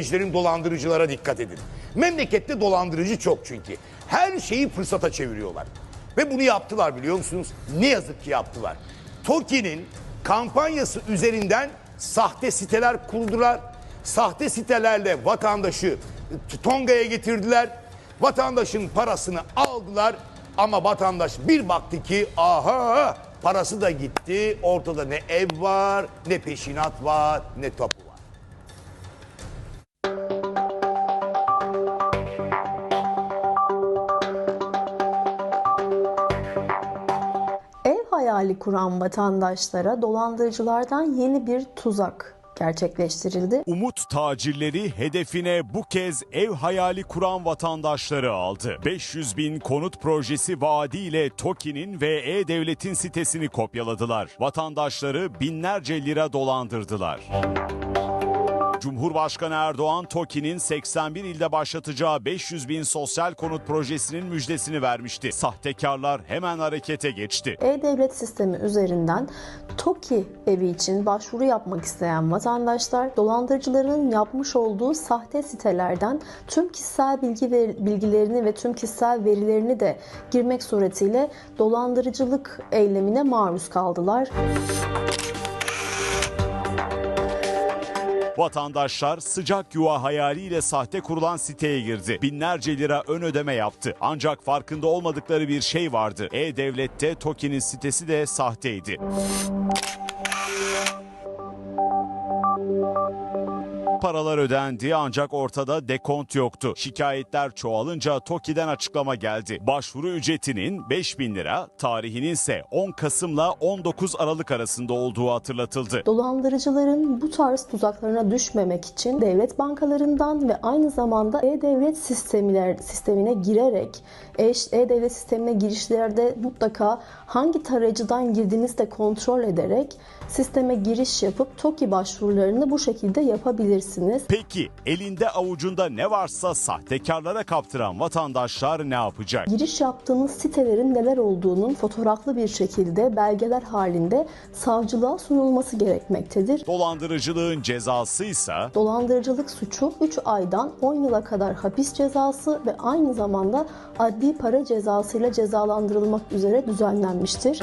Gençlerin dolandırıcılara dikkat edin. Memlekette dolandırıcı çok çünkü. Her şeyi fırsata çeviriyorlar. Ve bunu yaptılar biliyor musunuz? Ne yazık ki yaptılar. TOKİ'nin kampanyası üzerinden sahte siteler kurdular. Sahte sitelerle vatandaşı Tonga'ya getirdiler. Vatandaşın parasını aldılar ama vatandaş bir baktı ki aha parası da gitti. Ortada ne ev var, ne peşinat var, ne tapu var. Hayali kuran vatandaşlara dolandırıcılardan yeni bir tuzak gerçekleştirildi. Umut tacirleri hedefine bu kez ev hayali kuran vatandaşları aldı. 500 bin konut projesi vaadiyle TOKİ'nin ve E-Devlet'in sitesini kopyaladılar. Vatandaşları binlerce lira dolandırdılar. Cumhurbaşkanı Erdoğan TOKİ'nin 81 ilde başlatacağı 500 bin sosyal konut projesinin müjdesini vermişti. Sahtekarlar hemen harekete geçti. E-Devlet sistemi üzerinden TOKİ evi için başvuru yapmak isteyen vatandaşlar dolandırıcıların yapmış olduğu sahte sitelerden tüm kişisel bilgi ve bilgilerini ve tüm kişisel verilerini de girmek suretiyle dolandırıcılık eylemine maruz kaldılar. Vatandaşlar sıcak yuva hayaliyle sahte kurulan siteye girdi. Binlerce lira ön ödeme yaptı. Ancak farkında olmadıkları bir şey vardı. E-Devlet'te TOKİ'nin sitesi de sahteydi. Paralar ödendi ancak ortada dekont yoktu. Şikayetler çoğalınca TOKİ'den açıklama geldi. Başvuru ücretinin 5 bin lira, tarihinin ise 10 Kasım'la 19 Aralık arasında olduğu hatırlatıldı. Dolandırıcıların bu tarz tuzaklarına düşmemek için devlet bankalarından ve aynı zamanda e-devlet sistemler sistemine girerek e-devlet sistemine girişlerde mutlaka hangi tarayıcıdan girdiğinizi de kontrol ederek sisteme giriş yapıp TOKİ başvurularını bu şekilde yapabilirsiniz. Peki elinde avucunda ne varsa sahtekarlara kaptıran vatandaşlar ne yapacak? Giriş yaptığınız sitelerin neler olduğunun fotoğraflı bir şekilde belgeler halinde savcılığa sunulması gerekmektedir. Dolandırıcılığın cezası ise Dolandırıcılık suçu 3 aydan 10 yıla kadar hapis cezası ve aynı zamanda adli para cezasıyla cezalandırılmak üzere düzenlenmiştir.